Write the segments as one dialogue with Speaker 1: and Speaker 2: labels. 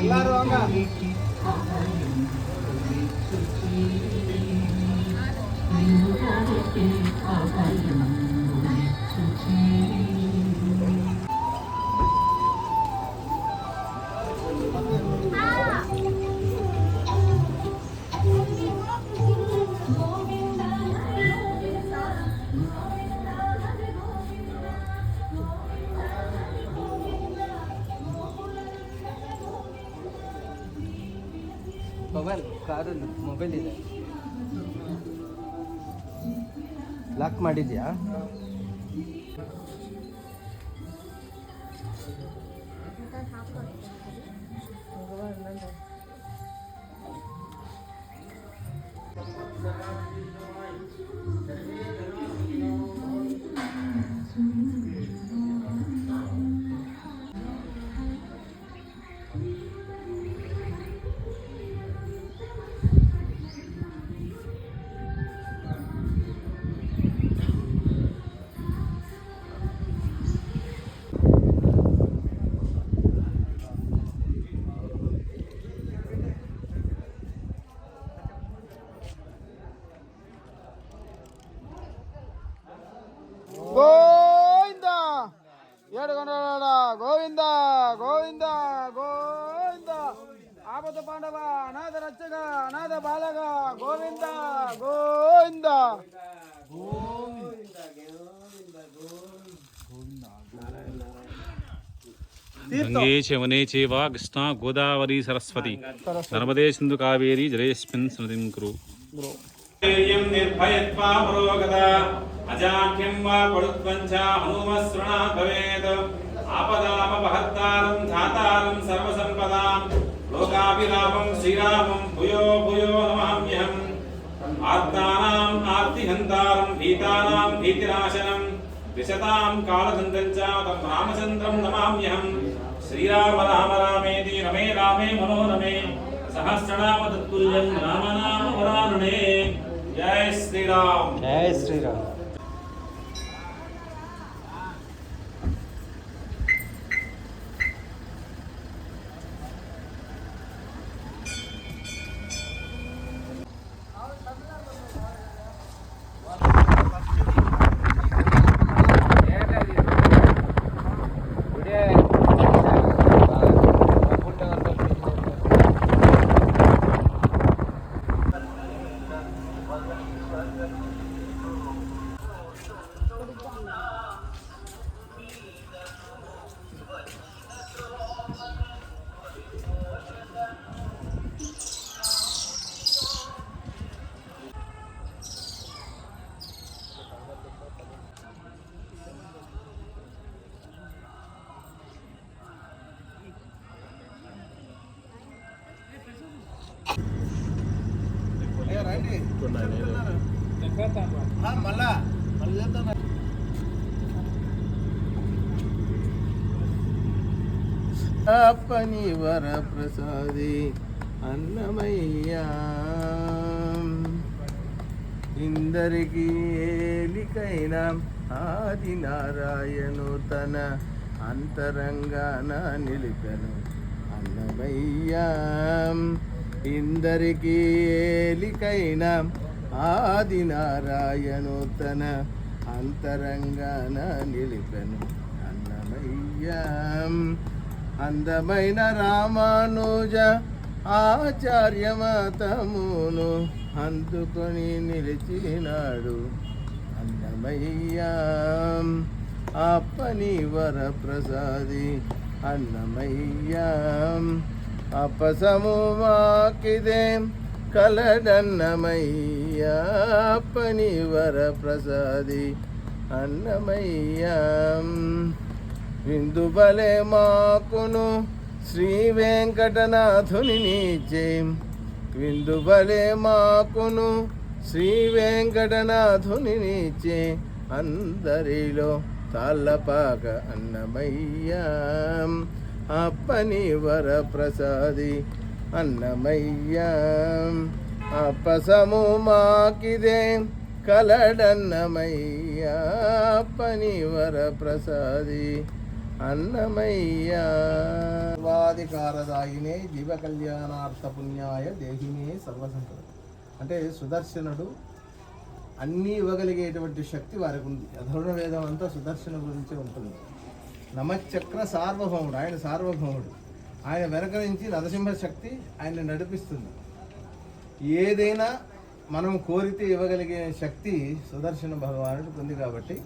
Speaker 1: எல்லாரும் வாங்க Thank you. Mobile ಇದೆ. ಲಾಕ್ ಮಾಡಿದ್ಯಾ? అనాథ రచ్చగా అనాథ బాలగా గోవింద గోవింద.
Speaker 2: గంగే చవనే చేవ కృష్ణా గోదావరి సరస్వతి. నర్మదే సింధు కావేరి జలేస్మిన్ స్మృతిం కురు. అజాఖ్యం వా పడుత్వం చ హనుమస్రణా భవేత్. ఆపదామపహత్తారం ధాతారం సర్వసంపదాం. లోకాభిరామం శ్రీరామం భూయో భూయో నమామ్యహం ఆర్తానాం ఆర్తిహంతారం భీతానాం భీతినాశనం విశతాం కాలదంతం చ తం రామచంద్రం నమామ్యహం శ్రీరామ రామ రామేతి రమే రామే మనోరమే సహస్రనామ తత్తుల్యం రామనామ వరాననే జయ శ్రీరామ్
Speaker 1: జయ శ్రీరామ్ మళ్ళా మళ్ళీ చేద్దాం అప్పని వర ప్రసాది అన్నమయ్యా. ఇందరికి ఏలికైన ఆది నారాయణు తన అంతరంగాన నిలిపెను. అన్నమయ్యా. ఇందరికి ఏలికైన ఆది నారాయణు తన అంతరంగాన నిలిపెను అన్నమయ్యా. అందమైన రామానుజ ఆచార్యమతమును అందుకొని నిలిచినాడు అన్నమయ్యా. అప్పని వర ప్రసాది అన్నమయ్యా. అపసము మాకిదే కలడన్నమయ్యా అప్పని వర ప్రసాది అన్నమయ్యా. విందుబలే మాకును శ్రీ వెంకటనాథుని నీచే. విందుబలే మాకును శ్రీ వెంకటనాథుని నీచే. అందరిలో తాళ్ళపాక అన్నమయ్యా. అప్పని వర ప్రసాది అన్నమయ్యా. అప్పసము మాకిదే కలడన్నమయ్యా. అప్పని వర ప్రసాది అన్నమయ్య. సర్వాధికారదాయినే జీవ కళ్యాణార్థ పుణ్యాయ దేహినే సర్వసంపద అంటే సుదర్శనుడు అన్నీ ఇవ్వగలిగేటువంటి శక్తి వారికి ఉంది. అధర్ణ వేదం అంతా సుదర్శన గురించే ఉంటుంది. నమచక్ర సార్వభౌముడు. ఆయన సార్వభౌముడు. ఆయన వెనక నుంచి నరసింహ శక్తి ఆయన నడిపిస్తుంది. ఏదైనా మనం కోరితే ఇవ్వగలిగే శక్తి సుదర్శన భగవానుడికి ఉంది కాబట్టి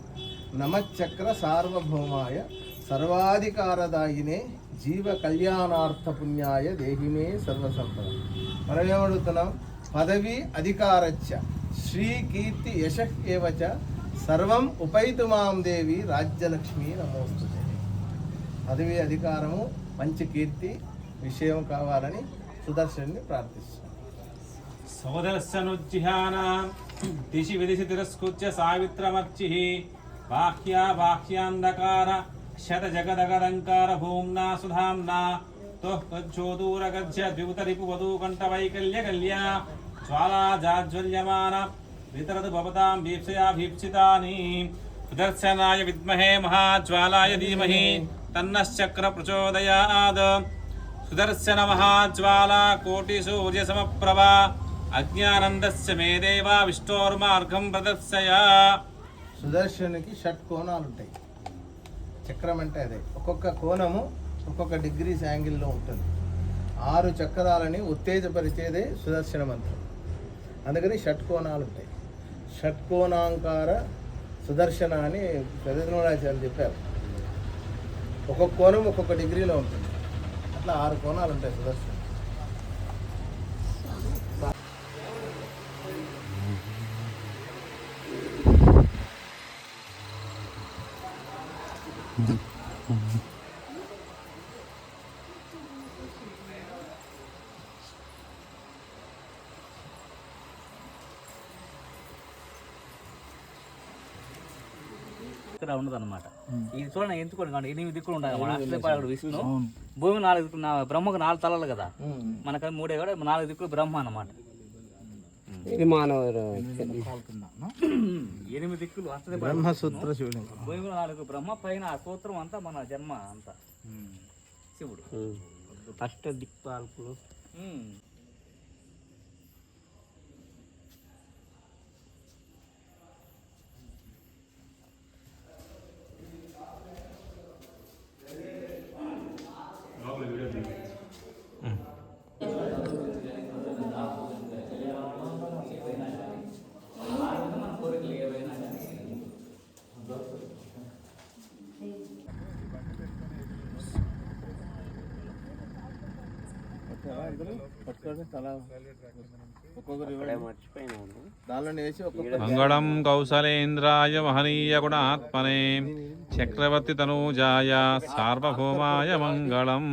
Speaker 1: నమచక్ర సార్వభౌమాయ సర్వాధికారదాయినే జీవ కళ్యాణార్థ పుణ్యాయ దేహిమే సర్వసంపద. మనం ఏమడుగుతున్నాం పదవి అధికారచ్చ. శ్రీ కీర్తి యశ ఏవచ సర్వం ఉపైతు మాం దేవి. రాజ్యలక్ష్మి నమోస్తుతే పదవి అధికారము మంచి కీర్తి విషయం కావాలని సుదర్శన్ని ప్రార్థిస్తున్నాం
Speaker 2: సోదరస్యనుజ్జిహాన దిశి విదిశి తిరస్కృత్య సావిత్రమర్చి బాహ్యా బాహ్యాంధకార శత జగదగదంకార భూమ్నా సుధామ్నా తోః ప్రజ్యోదూరగజ్య ద్వితరిపు వధూ కంఠ వైకల్య కల్యా జ్వాలా జాజ్వల్యమాన వితరదు భవతాం భీప్సయా భీప్సితాని సుదర్శనాయ విద్మహే మహాజ్వాలాయ ధీమహి తన్నశ్చక్ర ప్రచోదయాద్ సుదర్శన మహాజ్వాలా కోటి సూర్య సమప్రభ. అజ్ఞానందస్య మే దేవా విష్ణోర్మార్గం ప్రదర్శయ.
Speaker 1: సుదర్శనికి షట్ కోణాలు ఉంటాయి. చక్రం అంటే అదే. ఒక్కొక్క కోణము ఒక్కొక్క డిగ్రీస్ యాంగిల్లో ఉంటుంది. ఆరు చక్రాలని ఉత్తేజపరిచేదే సుదర్శన మంత్రం. అందుకని షట్కోణాలు ఉంటాయి. షట్కోణాంకార సుదర్శన అని పెద్దనాచార్య చెప్పారు. ఒక్కొక్క కోణం ఒక్కొక్క డిగ్రీలో ఉంటుంది. అట్లా ఆరు కోణాలు ఉంటాయి సుదర్శన.
Speaker 3: ఇక్కడ ఉండదు అనమాట ఇది చూడండి ఎందుకోండి కాదు ఎనిమిది దిక్కులు ఉంటాయి మన అష్టపాడు విష్ణు. భూమి నాలుగు దిక్కులు నా- బ్రహ్మకు నాలుగు తలలు కదా. మనకు మూడే కూడా నాలుగు దిక్కులు బ్రహ్మ అన్నమాట. ఎనిమిది దిక్కులు
Speaker 1: బ్రహ్మసూత్ర శివుడు.
Speaker 3: భూమి నాలుగు బ్రహ్మ పైన ఆ సూత్రం అంతా మన జన్మ అంతా. శివుడు.
Speaker 4: అష్ట దిక్పాలకులు.
Speaker 2: మంగళం కౌసలేంద్రాయ మహనీయ గుణాత్మనే చక్రవర్తి తనూజాయ సార్వభౌమాయ మంగళం.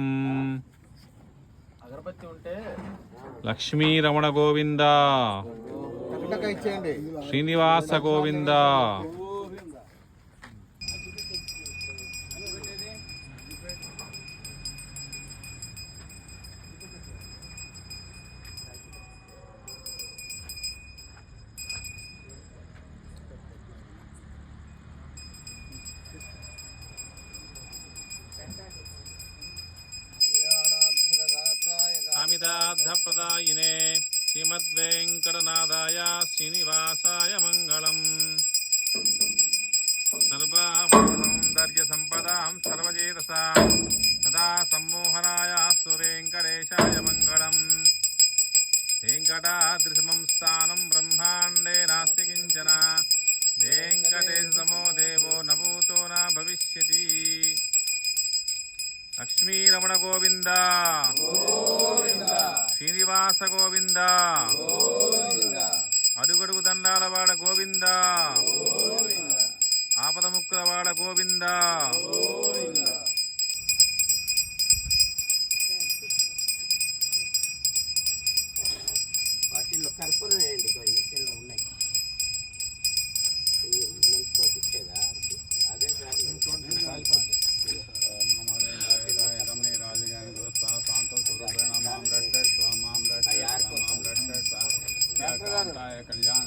Speaker 1: అగరబత్తి ఉంటే
Speaker 2: లక్ష్మీ రమణ గోవింద శ్రీనివాస గోవింద. లక్ష్మీరమణ గోవింద. శ్రీనివాస గోవింద. అడుగడుగు దండాల వాడ గోవింద. ఆపద ముక్కుల వాడ గోవింద. కళ్యాణ